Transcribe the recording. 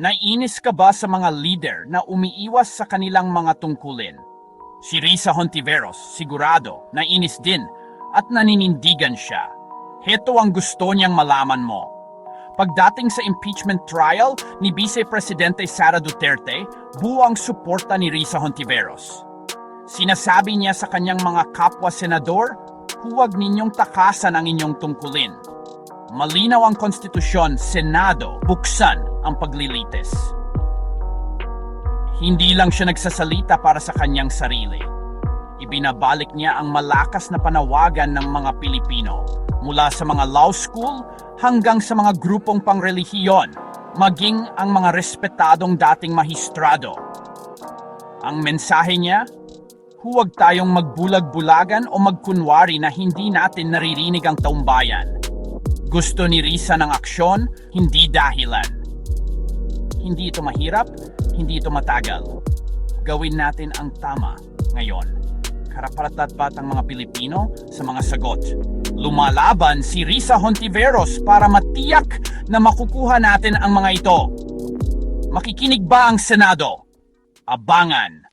Nainis ka ba sa mga leader na umiiwas sa kanilang mga tungkulin? Si Risa Hontiveros, sigurado, nainis din at naninindigan siya. Heto ang gusto niyang malaman mo. Pagdating sa impeachment trial ni Vice Presidente Sara Duterte, buwang suporta ni Risa Hontiveros. Sinasabi niya sa kanyang mga kapwa-senador, huwag ninyong takasan ang inyong tungkulin. Malinaw ang konstitusyon, Senado, buksan ang paglilitis. Hindi lang siya nagsasalita para sa kanyang sarili. Ibinabalik niya ang malakas na panawagan ng mga Pilipino mula sa mga law school hanggang sa mga grupong pangrelihiyon, maging ang mga respetadong dating mahistrado. Ang mensahe niya, huwag tayong magbulag-bulagan o magkunwari na hindi natin naririnig ang taumbayan. Gusto ni Risa ng aksyon, hindi dahilan. Hindi ito mahirap, hindi ito matagal. Gawin natin ang tama ngayon. Karapat-dapat ang mga Pilipino sa mga sagot. Lumalaban si Risa Hontiveros para matiyak na makukuha natin ang mga ito. Makikinig ba ang Senado? Abangan!